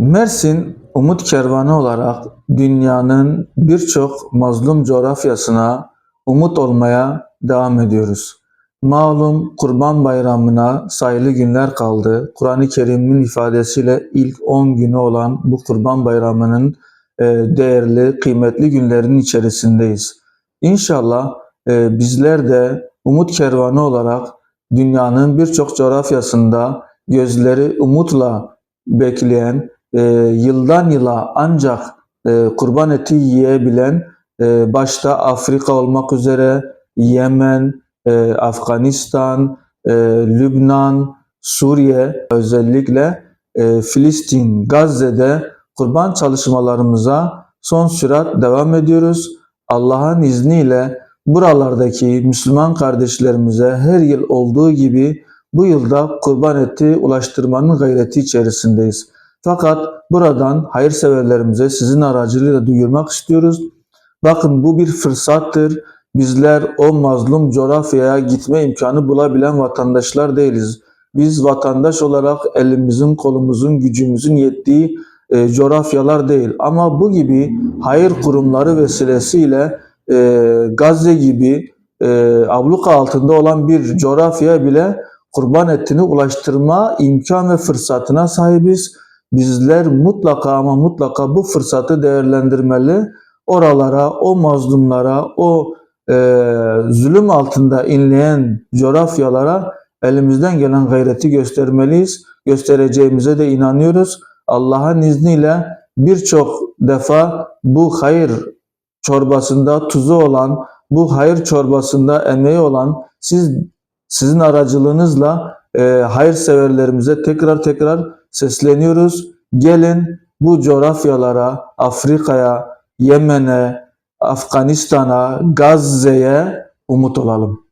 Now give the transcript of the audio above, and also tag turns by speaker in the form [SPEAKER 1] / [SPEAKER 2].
[SPEAKER 1] Mersin Umut Kervanı olarak dünyanın birçok mazlum coğrafyasına umut olmaya devam ediyoruz. Malum Kurban Bayramı'na sayılı günler kaldı. Kur'an-ı Kerim'in ifadesiyle ilk 10 günü olan bu Kurban Bayramı'nın e, değerli, kıymetli günlerinin içerisindeyiz. İnşallah e, bizler de Umut Kervanı olarak dünyanın birçok coğrafyasında gözleri umutla bekleyen, e, yıldan yıla ancak e, kurban eti yiyebilen, e, başta Afrika olmak üzere Yemen, e, Afganistan, e, Lübnan, Suriye özellikle e, Filistin, Gazze'de kurban çalışmalarımıza son sürat devam ediyoruz. Allah'ın izniyle buralardaki Müslüman kardeşlerimize her yıl olduğu gibi bu yılda kurban eti ulaştırmanın gayreti içerisindeyiz. Fakat buradan hayırseverlerimize sizin aracılığıyla duyurmak istiyoruz. Bakın bu bir fırsattır. Bizler o mazlum coğrafyaya gitme imkanı bulabilen vatandaşlar değiliz. Biz vatandaş olarak elimizin, kolumuzun, gücümüzün yettiği e, coğrafyalar değil. Ama bu gibi hayır kurumları vesilesiyle e, Gazze gibi e, abluka altında olan bir coğrafyaya bile kurban etini ulaştırma imkan ve fırsatına sahibiz. Bizler mutlaka ama mutlaka bu fırsatı değerlendirmeli. Oralara, o mazlumlara, o e, zulüm altında inleyen coğrafyalara elimizden gelen gayreti göstermeliyiz. Göstereceğimize de inanıyoruz. Allah'ın izniyle birçok defa bu hayır çorbasında tuzu olan, bu hayır çorbasında emeği olan siz sizin aracılığınızla e, hayırseverlerimize tekrar tekrar sesleniyoruz. Gelin bu coğrafyalara, Afrika'ya, Yemen'e, Afganistan'a, Gazze'ye umut olalım.